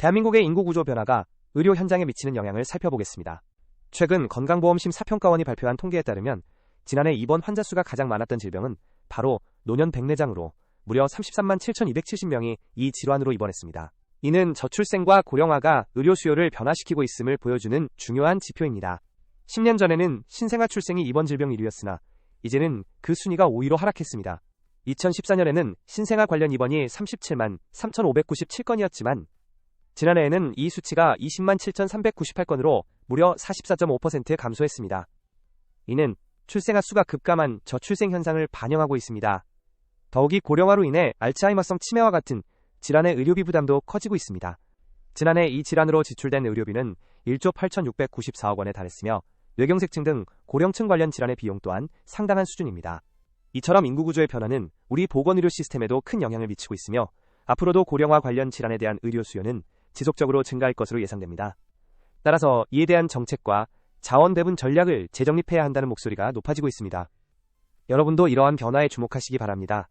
대한민국의 인구 구조 변화가 의료 현장에 미치는 영향을 살펴보겠습니다. 최근 건강보험 심사평가원이 발표한 통계에 따르면 지난해 입원 환자 수가 가장 많았던 질병은 바로 노년 백내장으로 무려 33만 7,270명이 이 질환으로 입원했습니다. 이는 저출생과 고령화가 의료 수요를 변화시키고 있음을 보여주는 중요한 지표입니다. 10년 전에는 신생아 출생이 입원 질병 1위였으나 이제는 그 순위가 5위로 하락했습니다. 2014년에는 신생아 관련 입원이 37만 3,597건이었지만 지난해에는 이 수치가 20만 7,398건으로 무려 44.5% 감소했습니다. 이는 출생아 수가 급감한 저출생 현상을 반영하고 있습니다. 더욱이 고령화로 인해 알츠하이머성 치매와 같은 질환의 의료비 부담도 커지고 있습니다. 지난해 이 질환으로 지출된 의료비는 1조 8,694억 원에 달했으며 뇌경색증 등 고령층 관련 질환의 비용 또한 상당한 수준입니다. 이처럼 인구 구조의 변화는 우리 보건의료 시스템에도 큰 영향을 미치고 있으며 앞으로도 고령화 관련 질환에 대한 의료 수요는 지속적으로 증가할 것으로 예상됩니다. 따라서 이에 대한 정책과 자원 배분 전략을 재정립해야 한다는 목소리가 높아지고 있습니다. 여러분도 이러한 변화에 주목하시기 바랍니다.